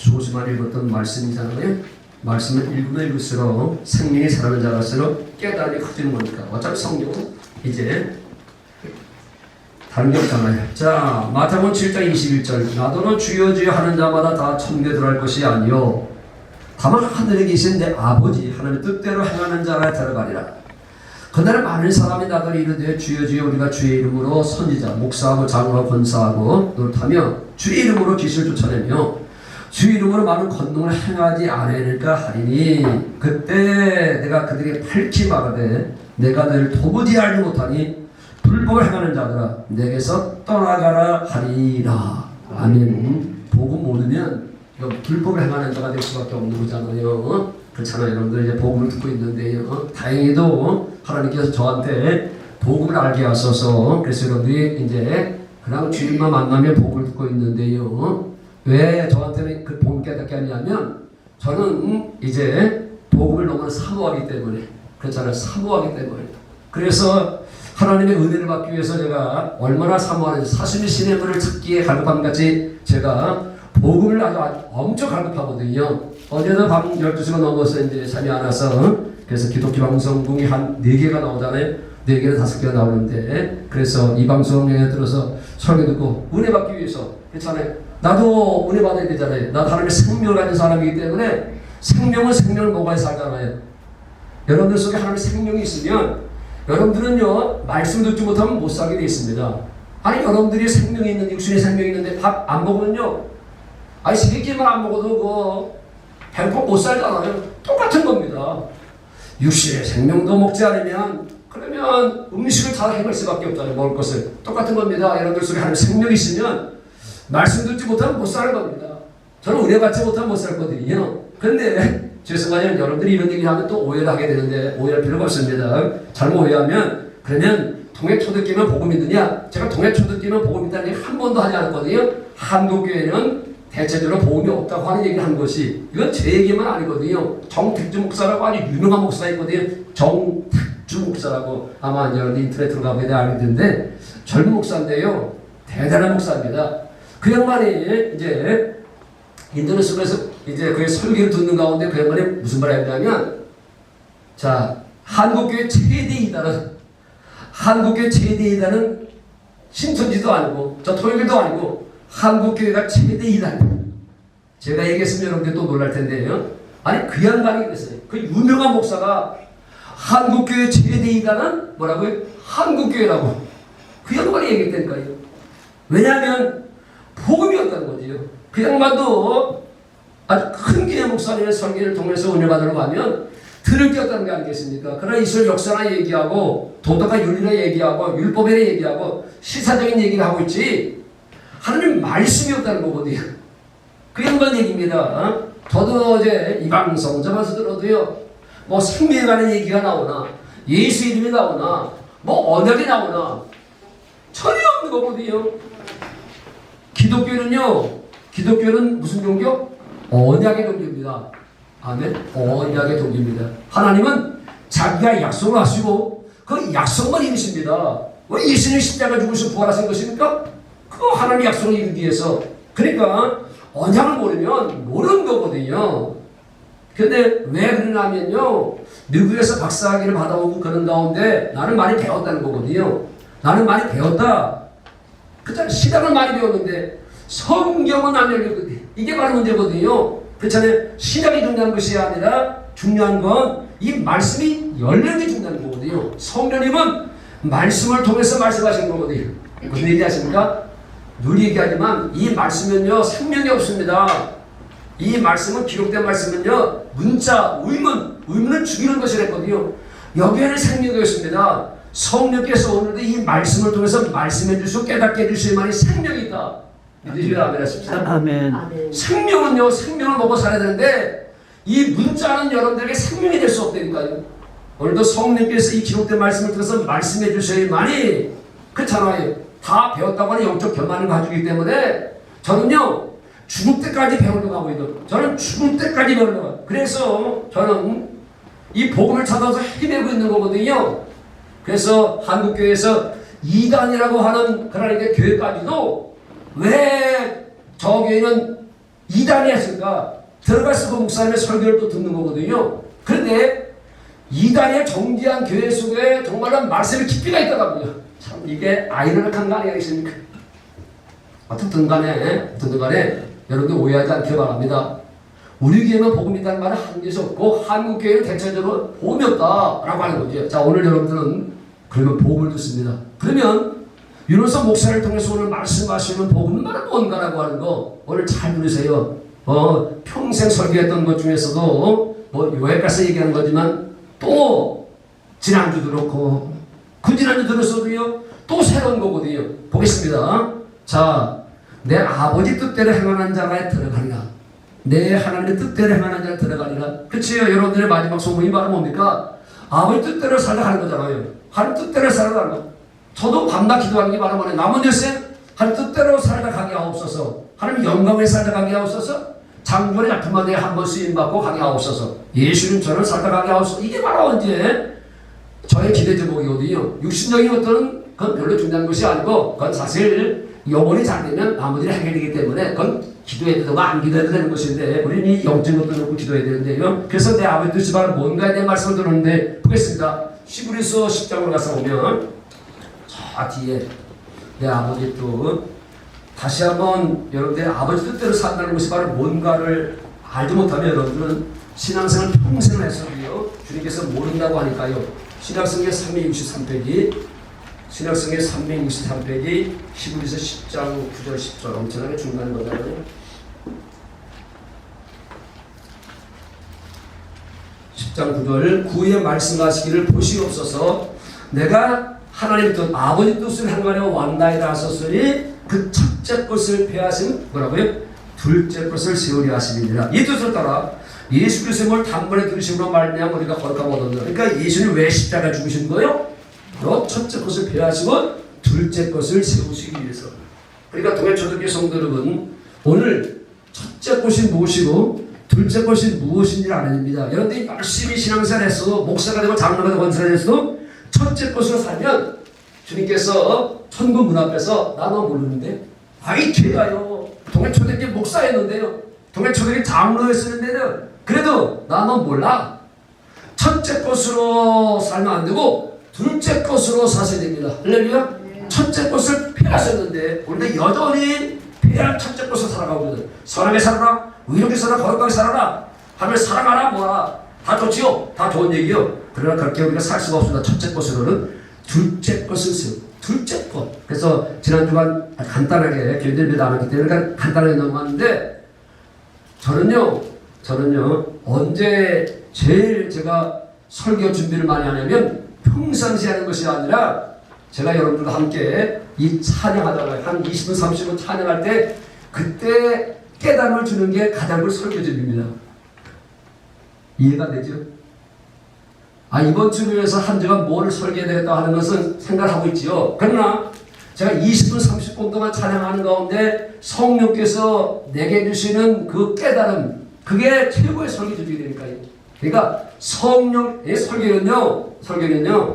소수만 읽었던 말씀이잖아요. 말씀을 읽으면 읽을수록 생명이 살아는 자갈수록 깨달음이 커지는 거니까 어차피 성경은 이제 다른 게 없잖아요. 자, 마태복음 7장 21절. 나도는 주여 주여 하는 자마다 다 천국에 들어갈 것이 아니요. 다만 하늘에 계신 내 아버지 하나님의 뜻대로 행하는 자가 들어가리라. 그날에 많은 사람이 나더러 이르되 주여 주여 우리가 주의 이름으로 선지자, 목사하고 장로하고 권사하고 노릇하며 주의 이름으로 기술을 쫓아내며 주의 이름으로 많은 권능을 행하지 않으니까 하리니 그때 내가 그들에게 밝히 말하되 내가 너를 도무지 알지 못하니 불법을 행하는 자들아 내게서 떠나가라 하리라. 아멘. 복음 모르면 불법을 행하는 자가 될 수밖에 없는 거잖아요. 어? 그렇잖아요. 여러분들 이제 복음을 듣고 있는데요. 어? 다행히도 하나님께서 저한테 복음을 알게 하셔서. 그래서 여러분들이 이제 그냥 주님만 만나면 복음을 듣고 있는데요. 어? 왜 저한테는 그 복음 깨닫게 하냐면 저는 이제 복음을 너무 사모하기 때문에 그렇잖아요 사모하기 때문에 그래서 하나님의 은혜를 받기 위해서 제가 얼마나 사모하는지 사슴이 신의 물을 찾기에 갈급함 같이 제가 복음을 아주, 아주 엄청 갈급하거든요. 어제도 밤 12시가 넘어서 이제 잠이 안 와서 그래서 기독교 방송국이 한 4개가 나오잖아요. 4개나 5개가 나오는데 그래서 이 방송에 들어서 설교 듣고 은혜 받기 위해서 그렇잖아요. 나도 은혜 받아야 되잖아요. 나도 하나님의 생명을 가진 사람이기 때문에 생명은 생명을 먹어야 살잖아요. 여러분들 속에 하나님의 생명이 있으면 여러분들은요 말씀 듣지 못하면 못 살게 돼 있습니다. 아니 여러분들이 생명이 있는 육신의 생명이 있는데 밥 안 먹으면요 아니 세 끼만 안 먹어도 그 배고파 못 살잖아요. 똑같은 겁니다. 육신의 생명도 먹지 않으면 그러면 음식을 다 해갈 수밖에 없잖아요. 먹을 것을 똑같은 겁니다. 여러분들 속에 하나님 생명이 있으면 말씀 듣지 못하면 못 사는 겁니다. 저는 은혜 받지 못하면 못 살거든요. 그런데 죄송하지만 여러분들이 이런 얘기 하면 또 오해를 하게 되는데 오해할 필요가 없습니다. 잘못 오해하면 그러면 동해 초듣기면 복음 믿느냐? 제가 동해 초듣기면 복음 믿다는 얘기 한 번도 하지 않았거든요. 한국교회는 대체적으로 복음이 없다고 하는 얘기를 한 것이 이건 제 얘기만 아니거든요. 정택주 목사라고 아주 유명한 목사 있거든요. 정택주 목사라고 아마 여러분 인터넷 들어가보면 알게 되는데 젊은 목사인데요. 대단한 목사입니다. 그 양반이 이제. 인터넷에서 이제 그의 설교를 듣는 가운데 그 양반이 무슨 말을 했냐면 자 한국교회 최대이다는 한국교회 최대이다는 신천지도 아니고 저 토요일도 아니고 한국교회가 최대이다. 제가 얘기했으면 여러분들 또 놀랄 텐데요. 아니 그 양반이 그랬어요. 그 유명한 목사가 한국교회 최대이다는 뭐라고요? 한국교회라고. 그 양반이 얘기했다니까요. 왜냐하면 복음이었다는 거지요 그 양반도 아주 큰 교회 목사님의 설교를 통해서 은혜 받으러 가면 들을 게 없다는 게 아니겠습니까? 그러나 이스라엘 역사나 얘기하고 도덕과 윤리나 얘기하고 율법이나 얘기하고 시사적인 얘기를 하고 있지 하나님 말씀이 없다는 거거든요. 그 양반 얘기입니다. 어? 저도 어제 이 방송 저가서 들어도요 뭐 생명에 관한 얘기가 나오나 예수 이름이 나오나 뭐 언약이 나오나 전혀 없는 거거든요. 기독교는요 기독교는 무슨 종교? 언약의 종교입니다. 아멘. 언약의 종교입니다. 하나님은 자기가 약속을 하시고 그 약속만 이루십니다. 왜 예수님 십자가 죽으셔 부활하신 것입니까? 그 하나님 약속을 이루기 위해서. 그러니까 언약을 모르면 모르는 거거든요. 근데 왜 그러냐면요. 미국에서 박사학위를 받아오고 그런 가운데 나는 많이 배웠다는 거거든요. 나는 많이 배웠다. 그잖아 시간을 많이 배웠는데 성경은 안 열렸거든요. 이게 바로 문제거든요. 그렇잖아요. 시간이 중요한 것이 아니라 중요한 건 이 말씀이 열리는 게 중요한 거거든요. 성령님은 말씀을 통해서 말씀하신 거거든요. 무슨 얘기 하십니까? 늘 얘기하지만 이 말씀은요 생명이 없습니다. 이 말씀은 기록된 말씀은요 문자 의문 의문을 죽이는 것이랬거든요. 여기에는 생명이 있습니다. 성령께서 오늘도 이 말씀을 통해서 말씀해 주시고 깨닫게 해주시만이 생명이 있다. 믿으시면 아멘 하십시다. 아멘. 아멘. 생명은요, 생명을 먹고 살아야 되는데, 이 문자는 여러분들에게 생명이 될 수 없다니까요. 오늘도 성령께서 이 기록된 말씀을 통해서 말씀해 주셔야만이, 그렇잖아요. 다 배웠다고 하는 영적 결만을 가지고 있기 때문에, 저는요, 죽을 때까지 배우려고 하고 있는, 저는 죽을 때까지 배우려고 하고, 그래서 저는 이 복음을 찾아서 헤매고 있는 거거든요. 그래서 한국교회에서 이단이라고 하는 그런 게 교회까지도 왜 저 교회는 이단이 했으니까 들어가서 그 목사님의 설교를 또 듣는 거거든요. 그런데 이단의 정지한 교회 속에 정말로 말씀의 깊이가 있더라고요. 참 이게 아이러니한 거 아니겠습니까? 어떻든 간에 어떻든 간에 여러분들 오해하지 않길 바랍니다. 우리 교회만 복음 있다는 말은 한 개도 없고 한국 교회는 대체적으로 복음이 없다라고 하는 거죠. 자 오늘 여러분들은 그러면 복음을 듣습니다. 그러면 윤호선 목사를 통해서 오늘 말씀하시는 복음은 바로 뭔가라고 하는 거 오늘 잘 들으세요. 어 평생 설교했던 것 중에서도 뭐 여기까지 얘기하는 거지만 또 지난주도 그렇고 그 지난주 들었어도요 또 새로운 거거든요. 보겠습니다. 자, 내 아버지 뜻대로 행하는 자가 들어가리라. 내 하나님의 뜻대로 행하는 자가 들어가리라. 그치요? 여러분들의 마지막 소문이 바로 뭡니까? 아버지 뜻대로 살다 하는 거잖아요. 하나님 뜻대로 거. 저도 밤낮 기도하는 게 뭐냐. 남은 여생 하나님 뜻대로 살다 가게 하옵소서. 하나님 영광에 살다 가게 하옵소서. 장군의 아픔만 내가 한번 쓰임받고 가게 하옵소서. 예수님 저를 살다 가게 하옵소서. 이게 바로 언제 저의 기대 제목이거든요. 육신적인 것들은 그건 별로 중요한 것이 아니고 그건 사실 영혼이 잘 되면 나머지는 해결되기 때문에 그건 기도해도 되고 안 기도해도 되는 것인데 우리는 이 영적인 것도 놓고 기도해야 되는데요. 그래서 내 아버지 뜻이 바로 뭔가에 대한 말씀을 들었는데 보겠습니다. 시브리서 10장으로 가서 보면 저 뒤에 내 아버지 뜻 다시 한번 여러분들의 아버지 뜻대로 산다는 것이 바로 뭔가를 알지 못하면 여러분들은 신앙생활 평생을 해서도요 주님께서 모른다고 하니까요 신약성경 363페이지 신약성경 363페이지 히브리서 10장 9절 10절 엄청나게 중요한 거잖아요 10장 9절 구의 말씀하시기를 보시옵소서 내가 하나님 뜻 아버지 뜻을 행하려 왔나이다 하셨으니 그 첫째 것을 폐하신 뭐라고요? 둘째 것을 세우려 하심이니라 이 뜻을 따라 예수 그리스도를 단번에 들으심으로 말미암아 우리가 거룩함을 얻었다 그러니까 예수님 왜 십자가 죽으신 거예요? 너 첫째 것을 폐하시고 둘째 것을 세우시기 위해서 그러니까 동해 초등교 성도 여러분 오늘 첫째 것이 무엇이고 둘째 것이 무엇인지 아닙니다. 여러분들이 열심히 신앙생활해서 목사가 되고 장로가 되고 권사가 돼서 첫째 것으로 살면 주님께서 천국 문 앞에서 나너 모르는데 아이 제가요 동해 초등교 목사였는데요 동해 초등교 장로였었는데요 그래도 나너 몰라 첫째 것으로 살면 안 되고 둘째 것으로 사셔야 됩니다. 할렐루야. 첫째 것을 폐하셨는데 우리는 여전히 폐할 첫째 것을 살아가고 있거든. 선하게 살아라, 의롭게 살아라, 거룩하게 살아라. 하면 살아가라 뭐라 다 좋지요. 다 좋은 얘기요. 그러나 그렇게 우리가 살 수가 없습니다. 첫째 것으로는 둘째 것을 세우. 둘째 것. 그래서 지난 주간 간단하게 안 하기 때문에 간단하게 넘어갔는데 저는요, 저는요 언제 제일 제가 설교 준비를 많이 하냐면 평상시 하는 것이 아니라 제가 여러분들과 함께 이 찬양하다가 한 20분 30분 찬양할 때 그때 깨달음을 주는 게 가장 큰 설교 준비입니다. 이해가 되죠? 아 이번 위해서 한 주간 설계해야 되겠다 하는 것은 생각하고 있지요. 그러나 제가 20분 30분 동안 찬양하는 가운데 성령께서 내게 주시는 그 깨달음 그게 최고의 설교 준비되니까요. 그러니까 성령의 설교는요, 설교는요,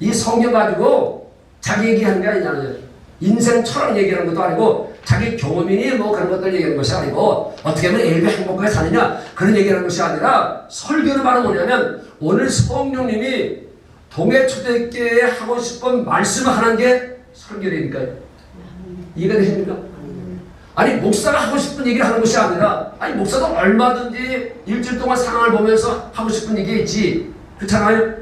이 성경 가지고 자기 얘기하는 게 아니잖아요. 인생 철학 얘기하는 것도 아니고 자기 경험이니 뭐 그런 것들 얘기하는 것이 아니고 어떻게 하면 일부 행복하게 사느냐 그런 얘기하는 것이 아니라 설교는 바로 뭐냐면 오늘 성령님이 동해 초대교회에 하고 싶은 말씀을 하는 게 설교라니까요. 이해가 되십니까? 아니 목사가 하고 싶은 얘기를 하는 것이 아니라 아니 목사도 얼마든지 일주일 동안 상황을 보면서 하고 싶은 얘기 있지 그렇잖아요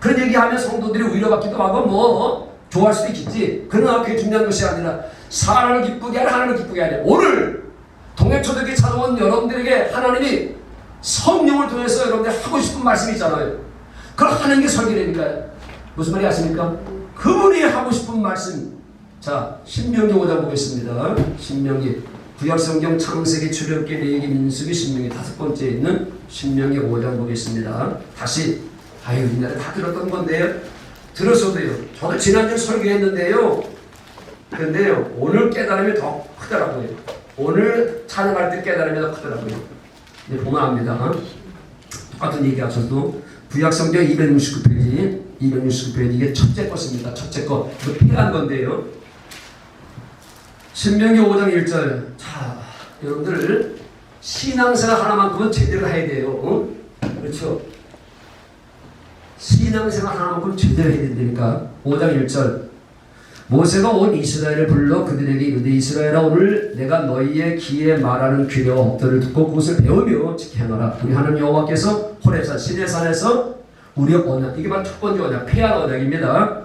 그런 얘기하면 성도들이 위로받기도 하고 뭐 좋아할 수도 있겠지 그러나 그게 중요한 것이 아니라 사람을 기쁘게 하라 하나님을 기쁘게 하냐 오늘 동해초대교회 찾아온 여러분들에게 하나님이 성령을 통해서 여러분들 하고 싶은 말씀이 있잖아요 그걸 하는 게 설교라니까요 무슨 말이 아십니까? 그분이 하고 싶은 말씀 자, 신명기 5장 보겠습니다. 신명기 구약성경 창세기 출애굽기 레위기 민수기 신명기 다섯 번째 있는 신명기 5장 보겠습니다. 다시 아유 옛날에 다 들었던 건데요. 들었어도요. 저도 지난주 설교했는데요. 근데요 오늘 깨달음이 더 크더라고요. 오늘 찬양할 때 깨달음이 더 크더라고요. 이제 보면 압니다. 똑같은 얘기 하셔도 구약성경 269페이지 269페이지 이게 첫째 것입니다. 첫째 것. 이거 필요한 건데요. 신명기 5장 1절. 자, 여러분들 신앙생활 하나만큼은 제대로 해야 돼요. 어? 그렇죠? 신앙생활 하나만큼 제대로 해야 된다니까. 5장 1절. 모세가 온 이스라엘을 불러 그들에게 이르되 이스라엘아 오늘 내가 너희의 귀에 말하는 귀려와 법도를 듣고 그것을 배우며 지켜 행하라. 우리 하나님 여호와께서 호렙산 시내산에서 우리 언약 이게 바로 첫 번째 언약 폐한 언약입니다.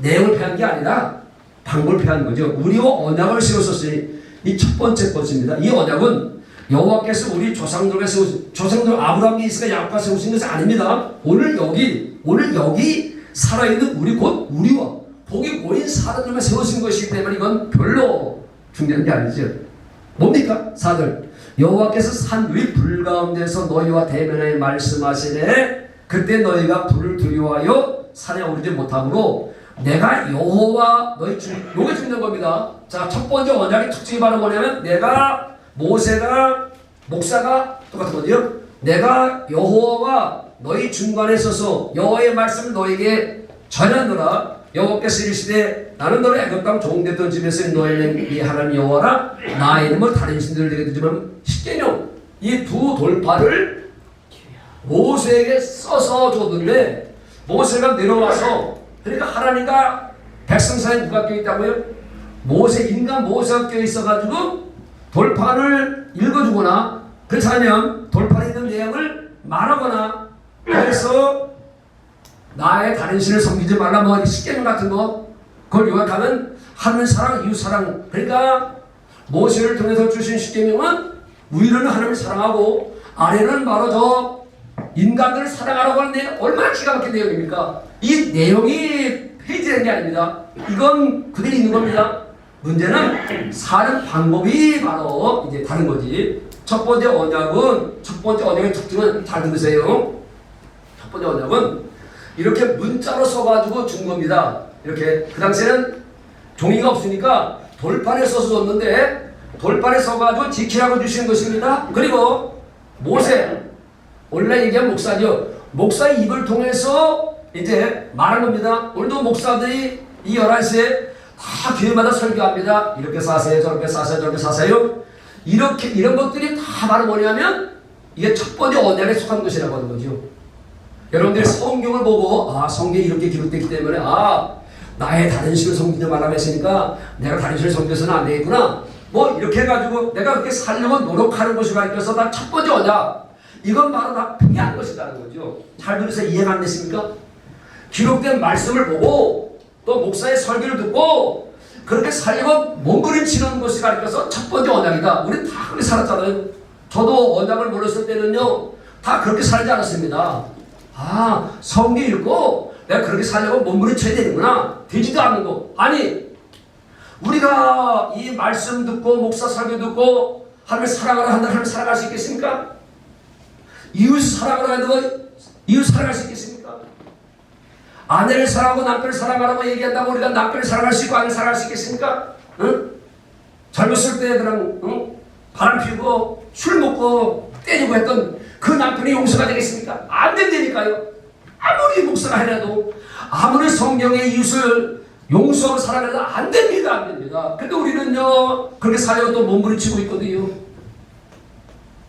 내용을 폐한 게 아니라 방법을 폐한 거죠. 우리와 언약을 세웠었으니 이 첫 번째 것입니다. 이 언약은 여호와께서 우리 조상들과 세우신 조상들 아브라함, 이스가 야곱과 세우신 것이 아닙니다. 오늘 여기 오늘 여기 살아있는 우리 곧 우리와 복이 모인 사람들만 세우신 것이기 때문에 이건 별로 중요한 게 아니죠. 뭡니까? 사들 여호와께서 산 위 불 가운데서 너희와 대면하여 말씀하시네 그때 너희가 불을 두려워하여 산에 오르지 못하므로 내가 여호와 너희 주 요게 중요한 겁니다. 자, 첫 번째 원작의 특징이 바로 뭐냐면 내가 모세가 목사가 똑같은 거죠. 내가 여호와와 너희 중간에 서서 여호와의 말씀을 너에게 전하노라. 여호와께서 이르시되 나는 너를 애굽 땅 종됐던 집에서 너희는 이 하나님 여호와라 나의 이름을 다른 신들을 내게 두지만 십계명 이 두 돌파를 모세에게 써서 줬는데 모세가 내려와서 그러니까 하나님과 백성 사이에 누가 껴 있다고요? 모세 인간 모세가 껴 있어가지고 돌판을 읽어주거나 그렇지 않으면 돌판에 있는 내용을 말하거나 그래서 나의 다른 신을 섬기지 말라 뭐 십계명 같은 거 그걸 요약하면 하늘 사랑 이웃 사랑 그러니까 모세를 통해서 주신 십계명은 위로는 하나님을 사랑하고 아래는 바로 저 인간들을 사랑하라고 하는데 얼마나 기가 막힌 내용입니까? 이 내용이 폐지된 게 아닙니다. 이건 그대로 있는 겁니다. 문제는 사는 방법이 바로 이제 다른 거지. 첫 번째 언약은 첫 번째 언약의 특징은 잘 들으세요. 첫 번째 언약은 이렇게 문자로 써가지고 준 겁니다. 이렇게 그 당시에는 종이가 없으니까 돌판에 써서 줬는데 돌판에 써가지고 지키라고 주신 것입니다. 그리고 모세 원래 얘기한 목사죠. 목사의 입을 통해서 이제 말한 겁니다. 오늘도 목사들이 이 11시에 다 교회마다 설교합니다. 이렇게 사세요, 저렇게 사세요, 저렇게 사세요. 이렇게, 이런 것들이 다 바로 뭐냐면 이게 첫 번째 언약에 속한 것이라고 하는 거죠. 여러분들이 성경을 보고 아 성경이 이렇게 기록됐기 때문에 아 나의 다른 신을 섬기지 말라고 했으니까 내가 다른 신을 섬겨서는 안 되겠구나. 뭐 이렇게 해가지고 내가 그렇게 살려고 노력하는 것이 가르쳐서 다 첫 번째 언약 이건 바로 다 폐한 것이라는 거죠. 잘 들으세요. 이해가 안 됐습니까? 기록된 말씀을 보고 또 목사의 설교를 듣고 그렇게 살려고 몸부림 치는 것이 가르쳐서 첫 번째 언약이다. 우리 다 그렇게 살았잖아요. 저도 언약을 몰랐을 때는요 다 그렇게 살지 않았습니다 아, 성경 읽고 내가 그렇게 살려고 몸부림쳐야 되는구나. 되지도 않는 거. 아니, 우리가 이 말씀 듣고 목사 설교 듣고 하나님을 사랑하라 한다 하나님을 사랑할 수 있겠습니까? 이웃 사랑하라 한다 이웃 사랑할 수 있겠습니까? 아내를 사랑하고 남편을 사랑하라고 얘기한다고 우리가 남편을 사랑할 수 있고 아내를 사랑할 수 있겠습니까? 응? 젊었을 때 그냥 응? 바람 피우고 술 먹고 때리고 했던 그 남편이 용서가 되겠습니까? 안 된다니까요. 아무리 목사가 해라도 아무리 성경의 이웃을 용서하고 살아가도 안 됩니다. 안 됩니다. 근데 우리는요 그렇게 살려고 또 몸부림치고 있거든요.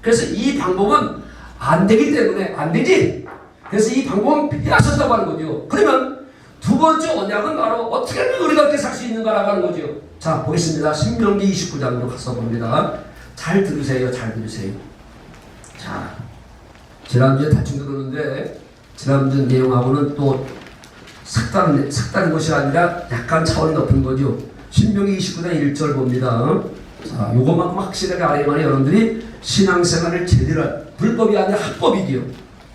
그래서 이 방법은 안 되기 때문에 안 되지. 그래서 이 방법은 피하셨다고 하는 거죠. 그러면 두 번째 언약은 바로 어떻게 하면 우리가 그렇게 살 수 있는가라고 하는 거죠. 자 보겠습니다. 신명기 29장으로 가서 봅니다. 잘 들으세요. 잘 들으세요. 자 지난주에 대충 들었는데 지난주 내용하고는 또 색다른, 색다른 것이 아니라 약간 차원이 높은 거죠. 신명기 29장 1절 봅니다. 자, 요것만큼 확실하게 알아야만 여러분들이 신앙생활을 제대로 할- 불법이 아니라 합법이지요.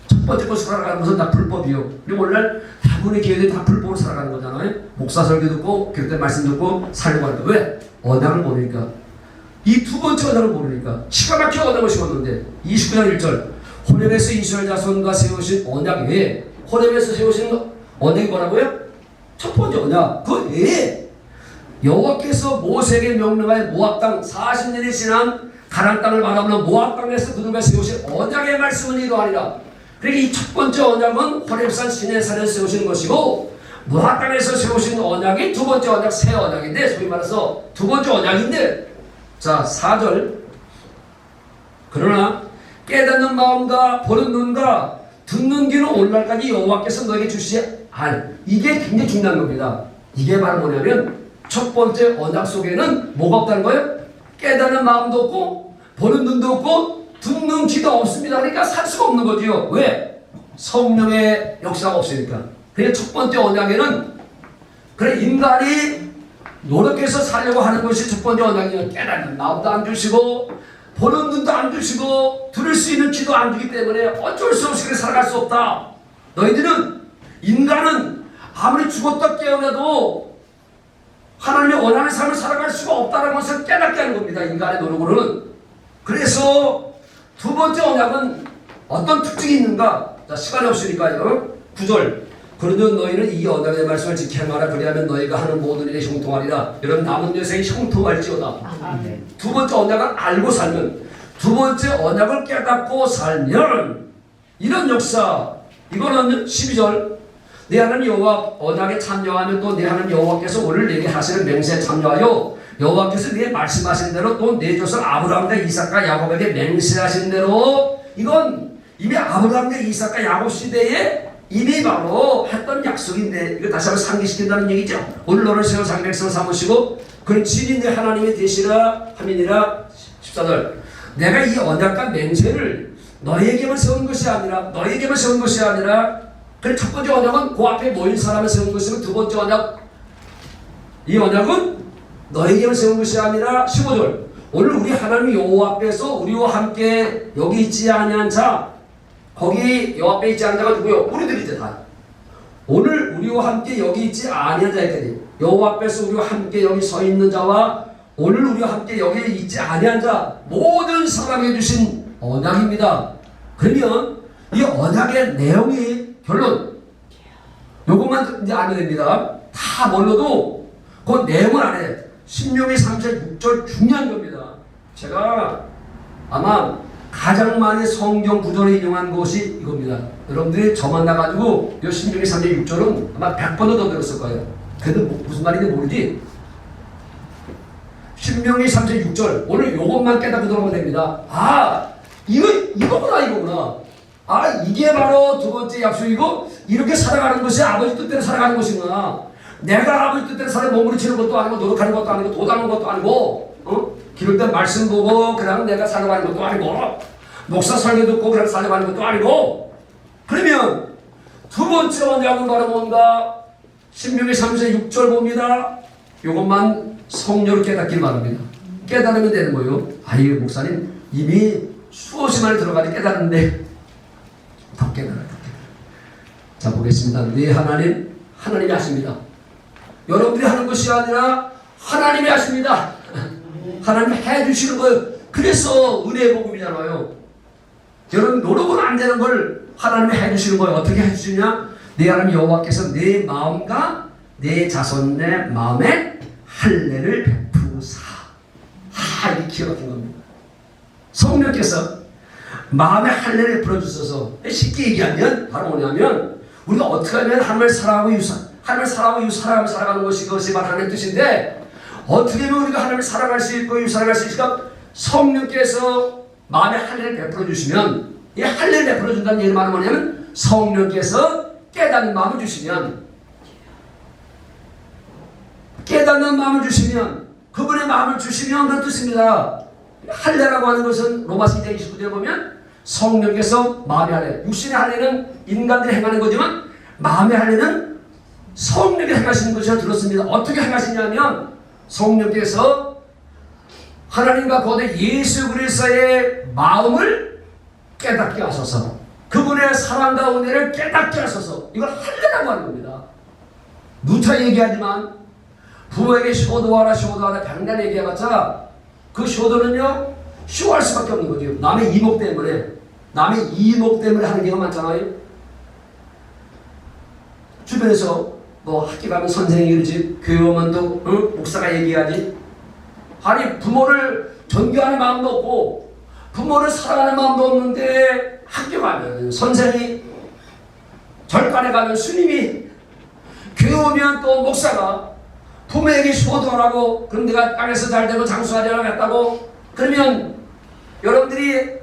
첫 번째 거 살아가는 것은 다 불법이요. 그리고 오늘날 다분의 교회들이 다 불법으로 살아가는 거잖아요. 목사 설교 듣고 교육된 말씀 듣고 살려고 하는 거. 왜? 언약을 모르니까. 이 두 번째 언약을 모르니까. 기가 막혀 언약을 심었는데 29장 1절 호렙에서 이스라엘 자손과 세우신 언약 외에 호렙에서 세우신 언약이 뭐라고요? 첫 번째 언약 그 외에 여호와께서 모세에게 명령하여 모압 땅 40년이 지난 가나안 땅을 바라보는 모압 땅에서 그들과 세우신 언약의 말씀은 이러하리라. 그러니까 이 첫 번째 언약은 호렙산 시내산에 세우신 것이고 모압 땅에서 세우신 언약이 두 번째 언약 새 언약인데 소위 말해서 두 번째 언약인데 자 4절 그러나 깨닫는 마음과 보는 눈과 듣는 귀는 오늘날까지 여호와께서 너에게 주시지 않. 이게 굉장히 중요한 겁니다. 이게 바로 뭐냐면 첫 번째 언약 속에는 뭐가 없다는 거예요? 깨닫는 마음도 없고 보는 눈도 없고 듣는 귀도 없습니다. 그러니까 살 수가 없는 거지요. 왜? 성령의 역사가 없으니까. 그게 첫 번째 언약에는 그래 인간이 노력해서 살려고 하는 것이 첫 번째 언약이에요. 깨닫는 마음도 안 주시고 보는 눈도 안 주시고 들을 수 있는 귀도 안 주기 때문에 어쩔 수 없이 그렇게 살아갈 수 없다. 너희들은 인간은 아무리 죽었다 깨어나도 하나님의 원하는 삶을 살아갈 수가 없다는 것을 깨닫게 하는 겁니다. 인간의 노력으로는. 그래서 두 번째 언약은 어떤 특징이 있는가? 자, 시간이 없으니까요. 9절. 그러면 너희는 이 언약의 말씀을 지켜야 마라. 그리하면 너희가 하는 모든 일에 형통하리라. 여러분 남은 여생이 형통할지어다. 두 번째 언약을 알고 살면 두 번째 언약을 깨닫고 살면 이런 역사 이거는 12절 내 하나님 여호와 언약에 참여하면 또 내 하나님 여호와께서 오늘 내게 하시는 맹세에 참여하여 여호와께서 네 말씀하신 대로 또 내 조상 아브라함과 이삭과 야곱에게 맹세하신 대로 이건 이미 아브라함과 이삭과 야곱 시대에 이미 바로 했던 약속인데 이거 다시 한번 상기시킨다는 얘기죠. 오늘 너를 세워 자기 백성을 삼으시고 그는 진인 내 하나님의 되시라 함이니라. 14절. 내가 이 언약과 맹세를 너희에게만 세운 것이 아니라 너희에게만 세운 것이 아니라 그래 첫 번째 언약은 그 앞에 모인 사람을 세운 것이고 두 번째 언약 이 언약은 너희에게만 세운 것이 아니라. 15절. 오늘 우리 하나님 여호와 앞에서 우리와 함께 여기 있지 아니한 자 거기 여호와 앞에 있지 않은 자가 누구요? 우리들이죠 다 오늘 우리와 함께 여기 있지 아니한 자에까지 여호와 앞에서 우리와 함께 여기 서 있는 자와 오늘 우리와 함께 여기 있지 아니한 자 모든 사람에게 주신 언약입니다. 그러면 이 언약의 내용이 결론 요것만 이제 알면 됩니다. 다 몰라도 그 내용을 안 해. 신명기 3절 6절 중요한 겁니다. 제가 아마 가장 많이 성경 구절을 인용한 것이 이겁니다. 여러분들이 저 만나가지고 이 신명기 3절 6절은 아마 100번도 더 들었을 거예요. 그래도 뭐- 무슨 말인지 모르지? 신명기 3절 6절 오늘 요것만 깨닫고 들어가면 됩니다. 아 이거 이거구나 이거구나. 아 이게 바로 두 번째 약속이고 이렇게 살아가는 것이 아버지 뜻대로 살아가는 것이구나. 내가 아버지 뜻대로 살아 몸부림치는 것도 아니고 노력하는 것도 아니고 도당하는 것도 아니고 어? 때 말씀 보고 그냥 내가 살아가는 것도 아니고 목사 설교 듣고 그냥 살아가는 것도 아니고 그러면 두 번째 언약은 바로 뭔가 신명기 3절 6절 봅니다. 이것만 성령을 깨닫길 바랍니다. 깨달으면 되는 거예요. 아유 목사님 이미 수없이 많이 들어가니 깨달았는데 더 깨달아요. 자 보겠습니다. 네 하나님 하나님이 하십니다. 여러분들이 하는 것이 아니라 하나님이 하십니다. 하나님 해주시는 거예요. 그래서 은혜의 복음이잖아요. 여러분 노력은 안 되는 걸 하나님이 해주시는 거예요. 어떻게 해주시냐? 내 하나님 여호와께서 내 마음과 내 자손 내 마음에 할례를 베푸사. 하 기가 막힌 겁니다. 성령께서 마음의 할례를 베풀어 주셔서 쉽게 얘기하면 바로 뭐냐면 우리가 어떻게 하면 하나님을 사랑하고 유사 하나님을 사랑하고 유사하며 살아가는 것이 그것이 바로 하나님의 뜻인데 어떻게 하면 우리가 하나님을 사랑할 수 있고 유사할 수 있을까? 성령께서 마음의 할례를 베풀어 주시면 이 할례를 베풀어 준다는 얘기는 말은 뭐냐면 성령께서 깨닫는 마음을 주시면 깨닫는 마음을 주시면 그분의 마음을 주시면 그런 뜻입니다. 할례라고 하는 것은 로마서 2장 29절에 보면 성령께서 마음의 할례, 육신의 할례는 인간들이 행하는 거지만 마음의 할례는 성령이 행하시는 것이라 들었습니다. 어떻게 행하시냐면 성령께서 하나님과 거대 예수 그리스도의 마음을 깨닫게 하소서. 그분의 사랑과 은혜를 깨닫게 하소서. 이걸 할례라고 하는 겁니다. 누차 얘기하지만 부모에게 효도하라 효도하라 병단 얘기해봤자 그 효도는요 쇼할 수밖에 없는 거죠. 남의 이목 때문에 남의 이목 때문에 하는 경우가 많잖아요. 주변에서 뭐 학교 가면 선생이 그러지 교회 오면 또 어? 목사가 얘기하지 아니 부모를 존경하는 마음도 없고 부모를 사랑하는 마음도 없는데 학교 가면 선생이 절간에 가면 스님이 교회 오면 또 목사가 부모에게 효도하라고 그럼 내가 땅에서 잘 되고 장수하자고 했다고 그러면 여러분들이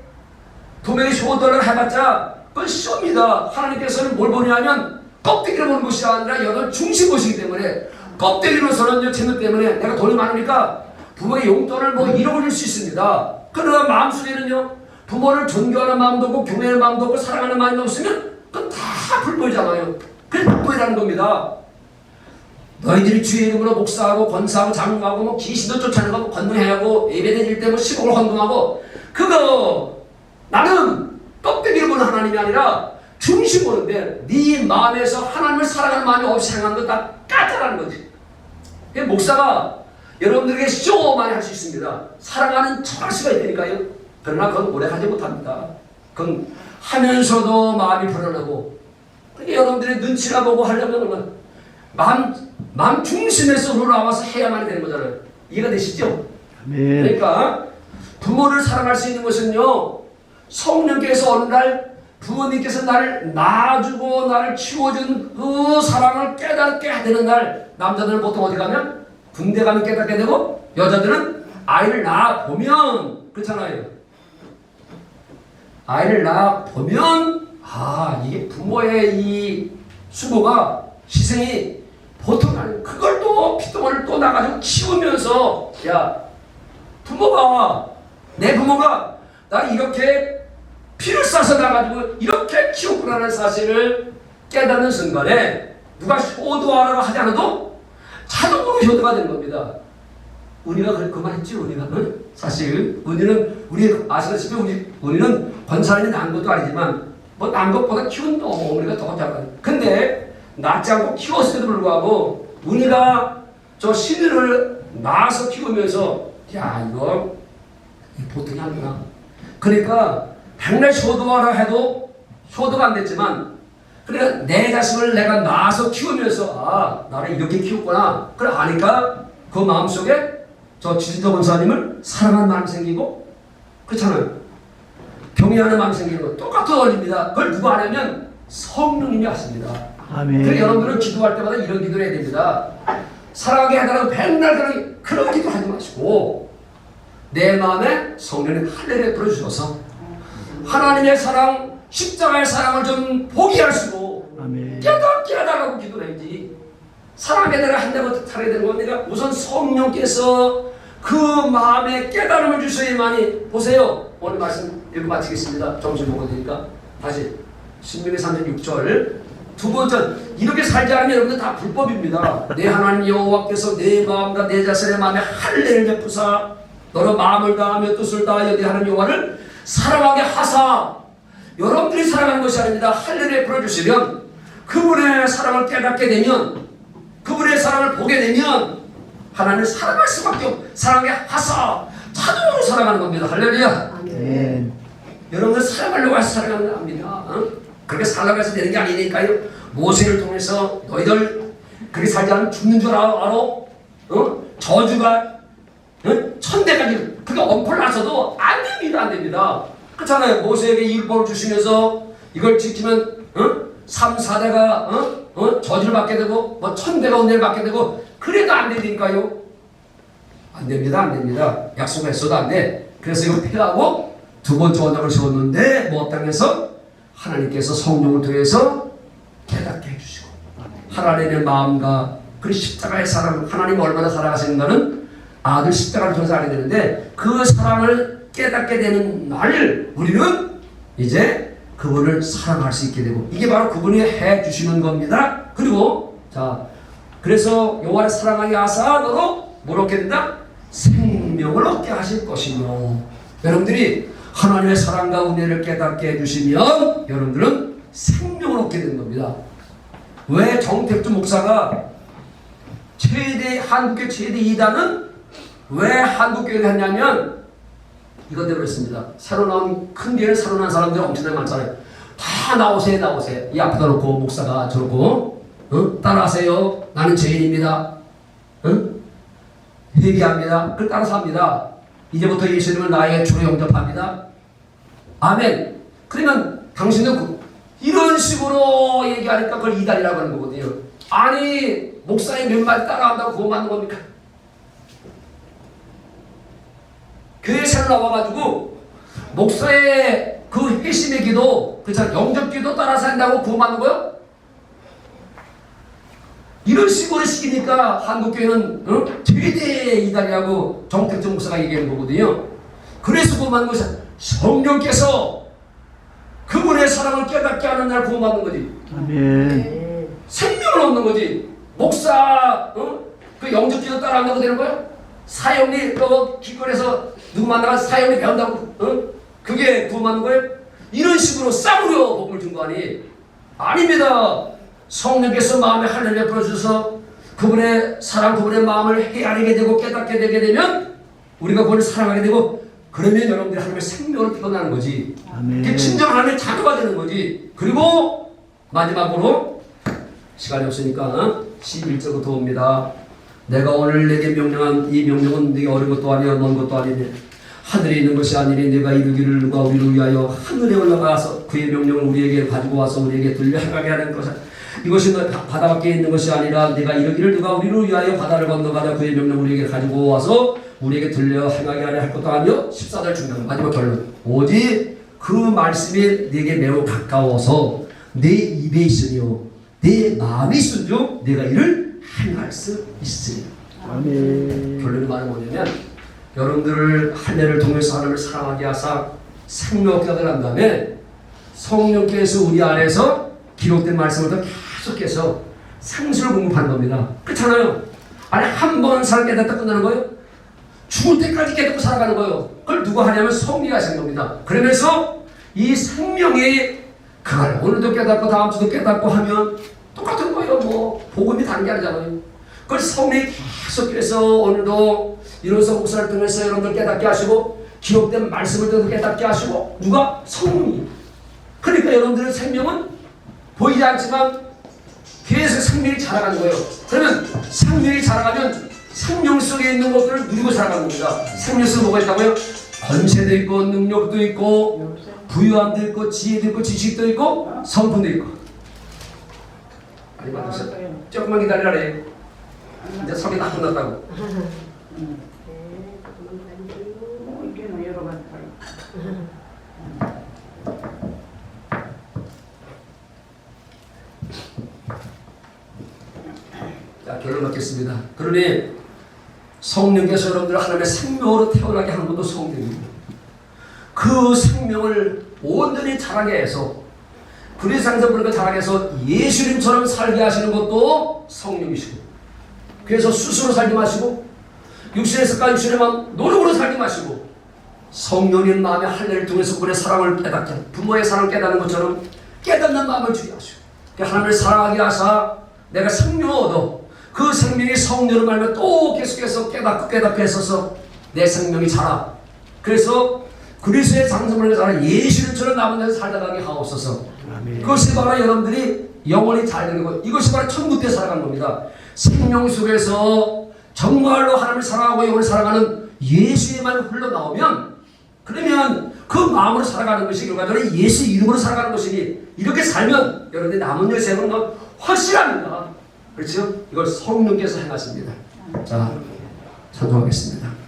도면에 효도를 해봤자 그건 쇼입니다. 하나님께서는 뭘 보냐면 껍데기를 보는 것이 아니라 여덟 중심 보시기 때문에 껍데기로서는 재능 때문에 내가 돈이 많으니까 부모의 용돈을 뭐 1억을 줄수 있습니다. 그러나 마음속에는요 부모를 존경하는 마음도 없고 경외하는 마음도 없고 사랑하는 마음이 없으면 그건 다 불보이잖아요. 그게 불보이라는 겁니다. 너희들이 주의 이름으로 목사하고 권사하고 장로하고 뭐 귀신도 쫓아내고 건능해하고 예배드릴 때뭐 10억을 헌금하고 그거 나는 껍데기를 보는 하나님이 아니라 중심 보는데 네 마음에서 하나님을 사랑하는 마음이 없이 행하는 건다 까짜라는 거지. 그 목사가 여러분들에게 쇼 많이 할수 있습니다. 사랑하는 척할 수가 있다니까요. 그러나 그건 오래 하지 못합니다. 그건 하면서도 마음이 불안하고 그게 여러분들의 눈치나 보고 하려면 마음, 마음 중심에서 우러나와서 해야만 되는 거잖아요. 이해가 되시죠? 아멘. 그러니까 부모를 사랑할 수 있는 것은요 성령께서 어느 날 부모님께서 나를 낳아주고 나를 키워준 그 사랑을 깨닫게 되는 날 남자들은 보통 어디 가면 군대 가면 깨닫게 되고 여자들은 아이를 낳아 보면 그렇잖아요. 아이를 낳아 보면 아 이게 부모의 이 수고가 희생이 보통 아니에요. 그걸 또 피똥을 또 나가지고 키우면서 야 부모가 내 부모가 나 이렇게 피를 싸서 나가지고 이렇게 키웠구나라는 사실을 깨닫는 순간에 누가 효도하라고 하지 않아도 자동으로 효도가 되는 겁니다. 은희가 그, 그만했지 은희가 응? 사실 은희는 우리 아시다시피 우리 은희는 권사님이 난 것도 아니지만 뭐 난 것보다 키운 어머니가 더 잘하는 근데 낳지 않고 키웠음에도 불구하고 은희가 저 신을 낳아서 키우면서 야 이거 보통이 아니구나 그러니까 백날 효도하라 해도 효도가 안 됐지만 그러니까 내 자식을 내가 낳아서 키우면서 아 나를 이렇게 키웠구나. 그래 아니까 그 마음속에 저 지지도 권사님을 사랑하는 마음이 생기고 그렇잖아요. 경외하는 마음이 생기는 거 똑같은 원리입니다. 그걸 누가 하냐면 성령님이 하십니다. 아멘. 그래서 여러분들은 기도할 때마다 이런 기도를 해야 됩니다. 사랑하게 해달라고 백날 그런 그런 기도 하지 마시고 내 마음에 성령님 할례를 불어주셔서 하나님의 사랑 십자가의 사랑을 좀 보게 하시고 아멘. 깨닫게 해달라고 기도를 해야지. 사랑에 내가 한다고 살아야 되는 건 내가 우선 성령께서 그 마음에 깨달음을 주셔야만이 보세요. 오늘 말씀 읽고 마치겠습니다. 점심 먹어드니까. 다시 신명기 36절. 두 번째 이렇게 살지 않으면 여러분들 다 불법입니다. 내 하나님 여호와께서 내 마음과 내 자신의 마음에 할례를 베푸사 너로 마음을 다하며 뜻을 다하여 내 하나님 여호와를 사랑하게 하사 여러분들이 사랑하는 것이 아닙니다 할례를 풀어주시면 그분의 사랑을 깨닫게 되면 그분의 사랑을 보게 되면 하나님을 사랑할 수밖에 없 사랑하게 하사 자동으로 사랑하는 겁니다 할렐루야 아멘. 여러분들 사랑하려고 해서 사랑하는 거 아닙니다. 어? 그렇게 살라고 해서 되는 게 아니니까요. 모세를 통해서 너희들 그렇게 살지 않으면 죽는 줄 알아? 알아? 어? 저주가 어? 천대까지 그게 엄포를 나서도 안 됩니다. 안 됩니다. 그렇잖아요. 모세에게 이 율법을 주시면서 이걸 지키면 어? 3, 4대가 어? 어? 저주를 받게 되고 뭐 천대가 은혜를 받게 되고 그래도 안 되니까요. 안 됩니다. 안 됩니다. 약속했어도 안 돼. 그래서 이거 피하고 두 번째 언약을 세웠는데 뭐 땅에서 하나님께서 성령을 통해서 깨닫게 해주시고 하나님의 마음과 그 십자가의 사랑 하나님 얼마나 사랑하시는가는 아들 십자가를 통해서 알게 되는데 그 사랑을 깨닫게 되는 날 우리는 이제 그분을 사랑할 수 있게 되고 이게 바로 그분이 해 주시는 겁니다. 그리고 자 그래서 여호와를 사랑하게 하사 너로 뭘 얻게 된다? 생명을 얻게 하실 것이며 여러분들이 하나님의 사랑과 은혜를 깨닫게 해주시면 여러분들은 생명을 얻게 되는 겁니다. 왜 정택주 목사가 최대 한국의 최대 이단은 왜 한국교회를 했냐면 이것 때문에 그랬습니다. 새로 나온 큰 교회는 새로 나온 사람들이 엄청나게 많잖아요. 다 나오세요 나오세요. 이 앞에다 놓고 목사가 저러고 어? 따라하세요. 나는 죄인입니다. 응? 회개합니다. 그걸 따라서 합니다. 이제부터 예수님을 나의 주로 영접합니다. 아멘. 그러면 당신은 그- 이런 식으로 얘기하니까 그걸 이단이라고 하는 거거든요. 아니 목사님 몇 마디 따라한다고 그거 맞는 겁니까? 교회 새로 나와가지고 목사의 그 회심의 기도, 그쵸? 영접 기도 따라서 한다고 구원받는 거요? 이런 식으로 시키니까 한국교회는 어? 되게 이단이라고 정택정 목사가 얘기하는 거거든요. 그래서 구원받는 것이 성령께서 그분의 사랑을 깨닫게 하는 날 구원받는 거지. 아멘. 생명을 얻는 거지. 목사, 어? 그 영접기도 따라한다고 되는 거야? 사형리, 그 길거리에서 누구 만나가 사형리 배운다고, 어? 그게 구원 받는 거예요? 이런 식으로 싸구려 복을 준 거 아니? 아닙니다. 성령께서 마음에 하늘을 풀어 주셔서 그분의 사랑, 그분의 마음을 헤아리게 되고 깨닫게 되게 되면 우리가 그분을 사랑하게 되고 그러면 여러분들이 하나님의 생명을 피어나는 거지. 아멘. 그 진정한 하나님의 자녀가 되는 거지. 그리고 마지막으로 시간이 없으니까 11절부터 옵니다. 내가 오늘 내게 명령한 이 명령은 네가 어린 것도 아니야 먼 것도 아니니 하늘에 있는 것이 아니니 내가 이루기를 누가 우리를 위하여 하늘에 올라가서 그의 명령을 우리에게 가지고 와서 우리에게 들려 행하게 하는 것은 이것이 너 바다 밖에 있는 것이 아니라 내가 이루기를 누가 우리를 위하여 바다를 건너가자 그의 명령을 우리에게 가지고 와서 우리에게 들려 행하게 하려 할 것도 아니요. 14절 중간 마지막 결론. 오직 그 말씀이 내게 매우 가까워서 내 입에 있으며 내 마음에 있은즉 내가 이를 행할 수 있으리 아멘. 결론이 말은 뭐냐면 여러분들을 한 해를 통해서 하나님을 사랑하게 하사 생명을 한 다음에 성령께서 우리 안에서 기록된 말씀을 더 계속해서 상수를 공급하는 겁니다. 그렇잖아요. 아니 한 번 살 깨닫다 끝나는 거예요? 죽을 때까지 깨닫고 살아가는 거예요. 그걸 누가 하냐면 성리가 하신 겁니다. 그러면서 이 생명이 그걸 오늘도 깨닫고 다음 주도 깨닫고 하면 똑같은 거예요. 뭐 복음이 아니잖아요. 그걸 성령이 계속해서 오늘도 이론서 목사를 통해서 여러분들 깨닫게 하시고 기록된 말씀을 통해서 깨닫게 하시고 누가 성령이 그러니까 여러분들의 생명은 보이지 않지만 계속 생명이 자라가는 거예요. 그러면 생명이 자라가면 생명 속에 있는 것들을 누리고 살아가는 겁니다. 생명 속에 뭐가 있다고요? 권세도 있고 능력도 있고 부유함도 있고 지혜도 있고 지식도 있고 성품도 있고 아니 맞으세요? 조금만 기다리라래. 이제 설이 다 끝났다고. 뭐 이게는 여러 가지 달라. 자 결론 맺겠습니다. 그러니 성령께서 여러분들 하나님의 생명으로 태어나게 하는 것도 성령입니다. 그 생명을 온전히 자라게 해서 그리스상서 그렇게 자라게 해서 예수님처럼 살게 하시는 것도 성령이시고 그래서 스스로 살지 마시고 육신의 습관 육신의만 노력으로 살지 마시고 성령님 마음의 할례를 통해서 그분의 사랑을 깨닫게 부모의 사랑을 깨닫는 것처럼 깨닫는 마음을 주게 하시고 그 하나님을 사랑하게 하사 내가 생명을 얻어 그 생명이 성령을 말면 또 계속해서 깨닫고 깨닫고 했어서 내 생명이 자라. 그래서 그리스의 장성을 자라 예수님처럼 남은 데서 살다가게 하옵소서. 아멘. 그것이 바로 여러분들이 영원히 잘 되는 것 이것이 바로 천국 때 살아가는 겁니다. 생명 속에서 정말로 하나님을 사랑하고 영혼을 사랑하는 예수의만 흘러나오면 그러면 그 마음으로 살아가는 것이 결과적으로 예수 이름으로 살아가는 것이니 이렇게 살면 여러분들이 남은 여생은 뭐 확실합니다. 그렇죠? 이걸 성령께서 행하십니다. 자 찬송하겠습니다